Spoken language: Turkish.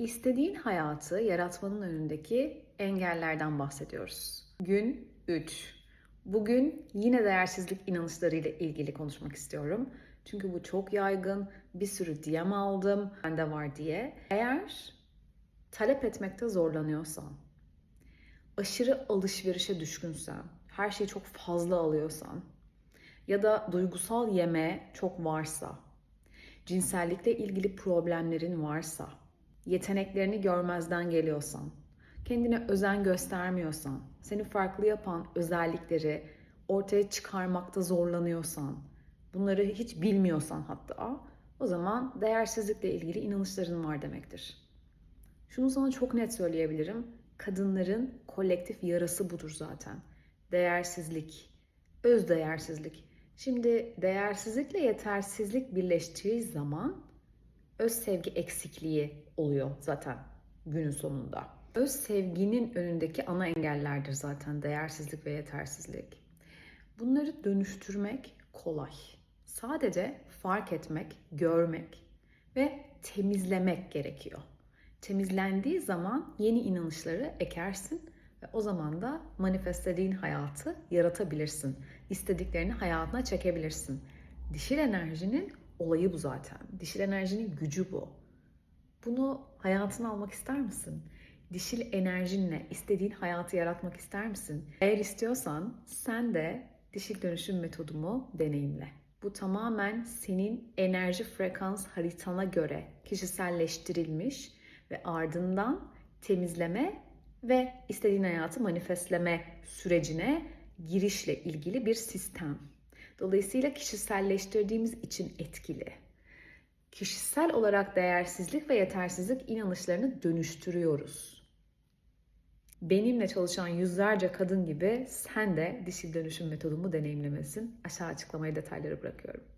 İstediğin hayatı yaratmanın önündeki engellerden bahsediyoruz. Gün 3. Bugün yine değersizlik inanışlarıyla ilgili konuşmak istiyorum. Çünkü bu çok yaygın. Bir sürü DM aldım. Bende var diye. Eğer talep etmekte zorlanıyorsan, aşırı alışverişe düşkünsen, her şeyi çok fazla alıyorsan ya da duygusal yeme çok varsa, cinsellikle ilgili problemlerin varsa, yeteneklerini görmezden geliyorsan, kendine özen göstermiyorsan, seni farklı yapan özellikleri ortaya çıkarmakta zorlanıyorsan, bunları hiç bilmiyorsan hatta o zaman değersizlikle ilgili inanışların var demektir. Şunu sana çok net söyleyebilirim. Kadınların kolektif yarası budur zaten. Değersizlik, öz değersizlik. Şimdi değersizlikle yetersizlik birleştiği zaman öz sevgi eksikliği oluyor zaten günün sonunda. Öz sevginin önündeki ana engellerdir zaten değersizlik ve yetersizlik. Bunları dönüştürmek kolay. Sadece fark etmek, görmek ve temizlemek gerekiyor. Temizlendiği zaman yeni inanışları ekersin ve o zaman da manifestlediğin hayatı yaratabilirsin. İstediklerini hayatına çekebilirsin. Dişil enerjinin olayı bu zaten. Dişil enerjinin gücü bu. Bunu hayatına almak ister misin? Dişil enerjinle istediğin hayatı yaratmak ister misin? Eğer istiyorsan sen de dişil dönüşüm metodumu deneyimle. Bu tamamen senin enerji frekans haritana göre kişiselleştirilmiş ve ardından temizleme ve istediğin hayatı manifestleme sürecine girişle ilgili bir sistem. Dolayısıyla kişiselleştirdiğimiz için etkili. Kişisel olarak değersizlik ve yetersizlik inanışlarını dönüştürüyoruz. Benimle çalışan yüzlerce kadın gibi sen de dişil dönüşüm metodumu deneyimlemesin. Aşağı açıklamaya detayları bırakıyorum.